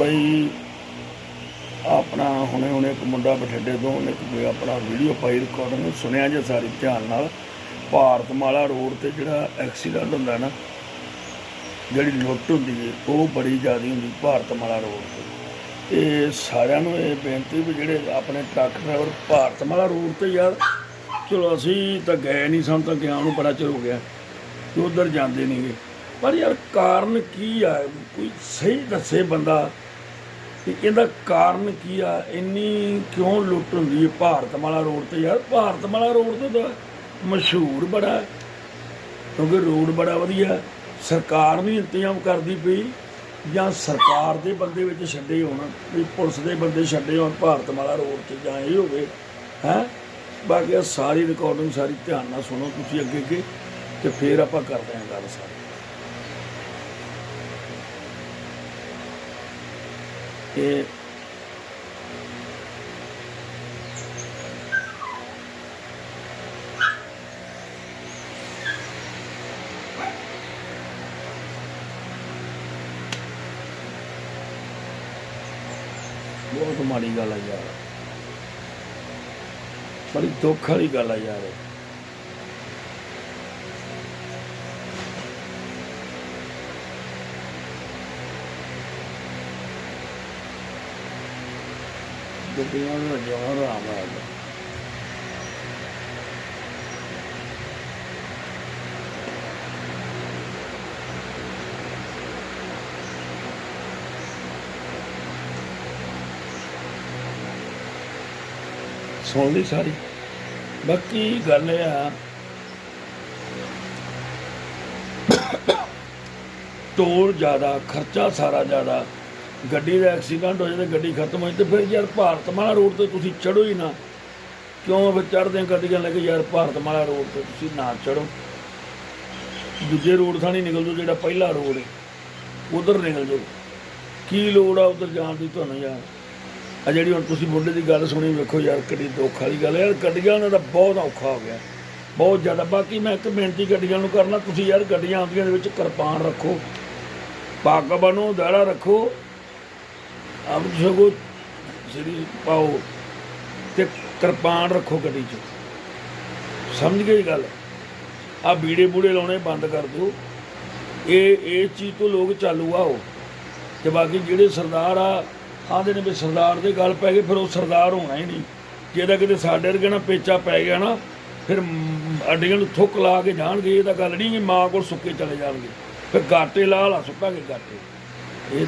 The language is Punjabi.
ਬਈ ਆਪਣਾ ਹੁਣੇ ਹੁਣੇ ਇੱਕ ਮੁੰਡਾ ਬਠਿੰਡੇ ਤੋਂ, ਉਹਨੇ ਕੋਈ ਆਪਣਾ ਵੀਡੀਓ ਪਾਈ ਰਿਕਾਰਡਿੰਗ ਸੁਣਿਆ ਜੇ ਸਾਰੀ ਧਿਆਨ ਨਾਲ। ਭਾਰਤ ਮਾਲਾ ਰੋਡ ਤੇ ਜਿਹੜਾ ਐਕਸੀਡੈਂਟ ਹੁੰਦਾ ਨਾ, ਜਿਹੜੀ ਲੁੱਟ ਹੁੰਦੀ ਹੈ ਉਹ ਬੜੀ ਜ਼ਿਆਦਾ ਹੁੰਦੀ ਭਾਰਤ ਮਾਲਾ ਰੋਡ ਤੇ। ਇਹ ਸਾਰਿਆਂ ਨੂੰ ਇਹ ਬੇਨਤੀ ਵੀ ਜਿਹੜੇ ਆਪਣੇ ਟਰੱਕ ਡਰਾਈਵਰ ਭਾਰਤ ਮਾਲਾ ਰੋਡ ਤੇ ਯਾਰ, ਚਲੋ ਅਸੀਂ ਤਾਂ ਗਏ ਨਹੀਂ ਸਾਨੂੰ, ਤਾਂ ਗਿਆ ਨੂੰ ਬੜਾ ਚਿਰ ਹੋ ਗਿਆ, ਕਿ ਉਧਰ ਜਾਂਦੇ ਨਹੀਂਗੇ ਪਰ ਯਾਰ ਕਾਰਨ ਕੀ ਆ? ਕੋਈ ਸਹੀ ਦੱਸੇ ਬੰਦਾ ਕਿ ਇਹਦਾ ਕਾਰਨ ਕੀ ਆ? ਇੰਨੀ ਕਿਉਂ ਲੁੱਟ ਹੁੰਦੀ ਹੈ ਭਾਰਤ ਰੋਡ ਤੇ ਯਾਰ? ਭਾਰਤ ਮਾਲਾ ਰੋਡ ਤੇ ਤਾਂ ਮਸ਼ਹੂਰ ਬੜਾ ਕਿਉਂਕਿ ਰੋਡ ਬੜਾ ਵਧੀਆ ਸਰਕਾਰ ਨਹੀਂ ਇੰਤਜ਼ਾਮ ਕਰਦੀ ਪਈ, ਜਾਂ ਸਰਕਾਰ ਦੇ ਬੰਦੇ ਵਿੱਚ ਛੱਡੇ ਹੋਣ, ਵੀ ਪੁਲਿਸ ਦੇ ਬੰਦੇ ਛੱਡੇ ਹੋਣ ਭਾਰਤ ਮਾਲਾ ਰੋਡ ਤੇ ਜਾਂ ਇਹ ਹੋਵੇ, ਹੈ? ਬਾਕੀ ਸਾਰੀ ਰਿਕਾਰਡਿੰਗ ਸਾਰੀ ਧਿਆਨ ਨਾਲ ਸੁਣੋ ਤੁਸੀਂ ਅੱਗੇ ਅੱਗੇ, ਤੇ ਫੇਰ ਆਪਾਂ ਕਰਦੇ ਹਾਂ ਗੱਲ ਸਾਰੀ। ਇਹ ਬਹੁਤ ਮਾੜੀ ਗੱਲ ਆ ਯਾਰ ਬੜੀ ਦੁੱਖ ਵਾਲੀ ਗੱਲ ਆ ਯਾਰ ਗੱਡੀਆਂ ਨੂੰ ਜਿਉਂ ਆਰਾਮ ਆ ਸੁਣ ਲਈ ਸਾਰੀ। ਬਾਕੀ ਗੱਲ ਇਹ ਆ, ਟੋਲ ਜ਼ਿਆਦਾ, ਖਰਚਾ ਸਾਰਾ ਜ਼ਿਆਦਾ ਗੱਡੀ ਦਾ ਐਕਸੀਡੈਂਟ ਹੋ ਜਾਵੇ ਗੱਡੀ ਖਤਮ ਹੋ ਜਾਵੇ ਤੇ ਫਿਰ ਯਾਰ ਭਾਰਤ ਮਾਲਾ ਰੋਡ ਤੇ ਤੁਸੀਂ ਚੜੋ ਹੀ ਨਾ। ਕਿਉਂ ਫਿਰ ਚੜਦੇ ਗੱਡੀਆਂ ਲੈ ਕੇ ਯਾਰ ਭਾਰਤ ਮਾਲਾ ਰੋਡ ਤੇ ਤੁਸੀਂ ਨਾ ਚੜੋ ਦੂਜੇ ਰੋਡ ਥਾਣੀ ਨਿਕਲ ਜਾਓ ਜਿਹੜਾ ਪਹਿਲਾ ਰੋਡ ਹੈ ਉਧਰ ਨਿਕਲ ਜਾਓ। ਕੀ ਲੋੜ ਆ ਉਧਰ ਜਾਣ ਦੀ ਤੁਹਾਨੂੰ ਯਾਰ? ਆ ਜਿਹੜੀ ਹੁਣ ਤੁਸੀਂ ਮੁੰਡੇ ਦੀ ਗੱਲ ਸੁਣੀ, ਵੇਖੋ ਯਾਰ ਕਿੰਨੀ ਦੁੱਖ ਵਾਲੀ ਗੱਲ ਹੈ। ਯਾਰ ਗੱਡੀਆਂ ਉਹਨਾਂ ਦਾ ਬਹੁਤ ਔਖਾ ਹੋ ਗਿਆ, ਬਹੁਤ ਜ਼ਿਆਦਾ। ਬਾਕੀ ਮੈਂ ਇੱਕ ਬੇਨਤੀ ਗੱਡੀਆਂ ਨੂੰ ਕਰਨਾ, ਤੁਸੀਂ ਯਾਰ ਗੱਡੀਆਂ ਆਉਂਦੀਆਂ ਦੇ ਵਿੱਚ ਕਿਰਪਾਨ ਰੱਖੋ ਪੱਗ ਬਣੋ, ਦਾੜਾ ਰੱਖੋ। ਆਪ ਸਗੋ ਜਿਹੜੀ ਪਾਓ ਤੇ ਕਿਰਪਾਨ ਰੱਖੋ ਗੱਡੀ 'ਚ। ਸਮਝ ਗਏ ਗੱਲ? ਆ ਬੀੜੇ ਬੂੜੇ ਲਾਉਣੇ ਬੰਦ ਕਰ ਦਿਓ। ਇਹ ਇਹ ਚੀਜ਼ ਤੋਂ ਲੋਕ ਚਾਲੂ ਆਓ ਤੇ ਬਾਕੀ ਜਿਹੜੇ ਸਰਦਾਰ ਆ ਆਂਦੇ ਨੇ ਵੀ ਸਰਦਾਰ ਦੇ ਗੱਲ ਪੈ ਗਏ ਫਿਰ ਉਹ ਸਰਦਾਰ ਹੋਣਾ ਹੀ ਨਹੀਂ। ਜਿਹਦਾ ਕਿਤੇ ਸਾਡੇ ਵਰਗੇ ਨਾ ਪੇਚਾ ਪੈ ਗਿਆ ਨਾ, ਫਿਰ ਅੱਡੀਆਂ ਨੂੰ ਥੁੱਕ ਲਾ ਕੇ ਜਾਣਗੇ, ਇਹ ਤਾਂ ਗੱਲ ਨਹੀਂ ਕਿ ਮਾਂ ਕੋਲ ਸੁੱਕੇ ਚਲੇ ਜਾਣਗੇ। ਫਿਰ ਗਾਟੇ ਲਾ ਲਾ ਸੁੱਕਾਂਗੇ ਗਾਟੇ। ਇਹ